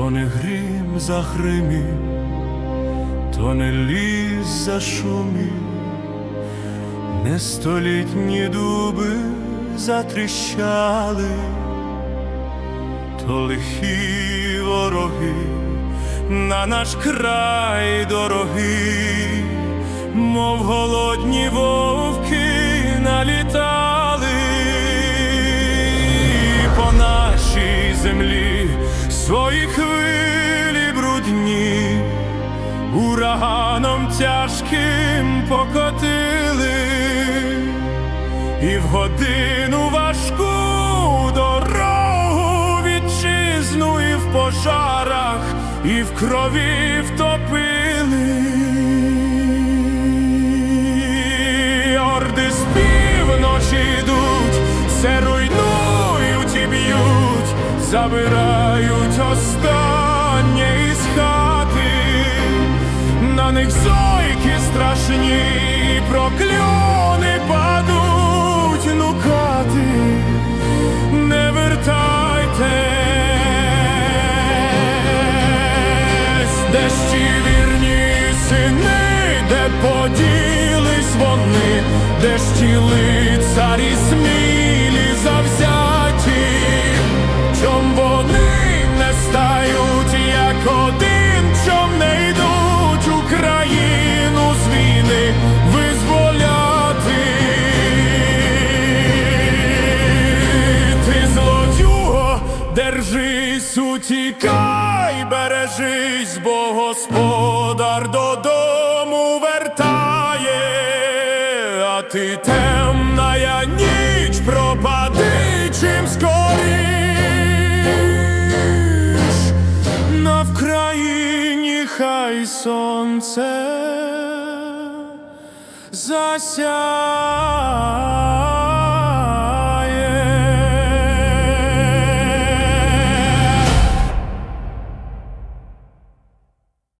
то не грім загримів, то не ліс зашумів, не столітні дуби затріщали, то лихі вороги на наш край дорогий, мов голодні вовки ураганом тяжким покотили, і в годину важку дорогу вітчизну і в пожарах, і в крові втопили. Орди з півночі йдуть, все руйнують і б'ють, забирають останнє зойки страшні, прокльони падуть, ну кати, не вертайтесь, дещі вірні сини, де поділись вони, де ті лицарі смілі утікай, бережись, бо господар додому вертає, а ти темная ніч пропади чим скоріш на Вкраїні хай сонце засяє.